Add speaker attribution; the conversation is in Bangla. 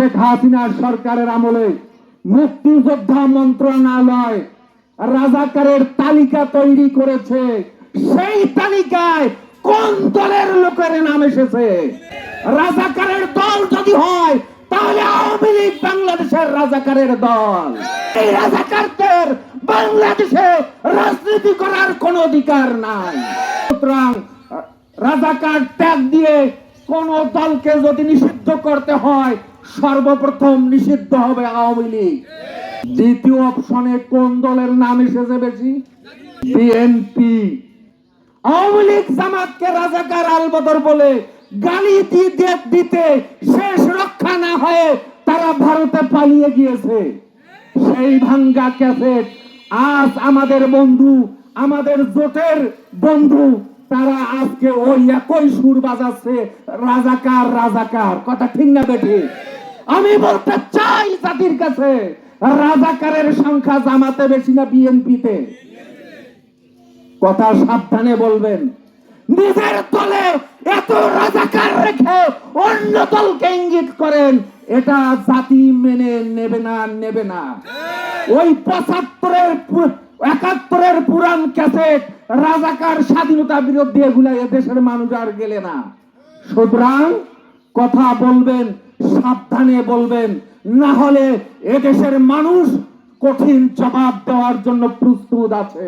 Speaker 1: শেখ হাসিনার সরকারের আমলে মুক্তিযোদ্ধা মন্ত্রণালয় রাজাকারের তালিকা তৈরি করেছে। সেই তালিকায় কোন দলের লোকের নাম এসেছে? রাজাকারের দল যদি হয়, তাহলে আওয়ামী লীগ বাংলাদেশের রাজাকারের দল। এই রাজাকারদের বাংলাদেশে রাজনীতি করার কোন অধিকার নাই। সুতরাং, রাজাকার ত্যাগ দিয়ে কোন দলকে যদি নিষিদ্ধ করতে হয় সর্বপ্রথম নিষিদ্ধ হবে আওয়ামী লীগ। দ্বিতীয় অপশনে কোন দলের নাম এসেছে বেশি? বিএনপি। আওয়ামী লীগ জামাতকে রাজাকার আলবদর বলে গালি দিতে দিতে শেষ রক্ষা না হয়ে তারা ভারতে পালিয়ে গিয়েছে। সেই ভাঙ্গা ক্যাসেট আজ আমাদের বন্ধু, আমাদের জোটের বন্ধু, তারা আজকে ওই একই সুর বাজাচ্ছে, রাজাকার রাজাকার। কথা ঠিক না বেঠি আমি বলতে চাই জাতির কাছে, রাজাকারের সংখ্যা জামাতে বেশি না বিএনপিতে। কথা সাবধানে বলবেন। নিজের দলে এত রাজাকার রেখে অন্য দলকে ইঙ্গিত করেন, এটা জাতি মেনে নেবে না নেবে না। ওই পঁচাত্তরের একাত্তরের পুরান ক্যাসেট রাজাকার স্বাধীনতা বিরোধী এগুলা এদেশের মানুষ আর গেলে না। সুতরাং কথা বলবেন সাবধানে বলবেন না হলে এদেশের মানুষ কঠিন জবাব দেওয়ার জন্য প্রস্তুত আছে।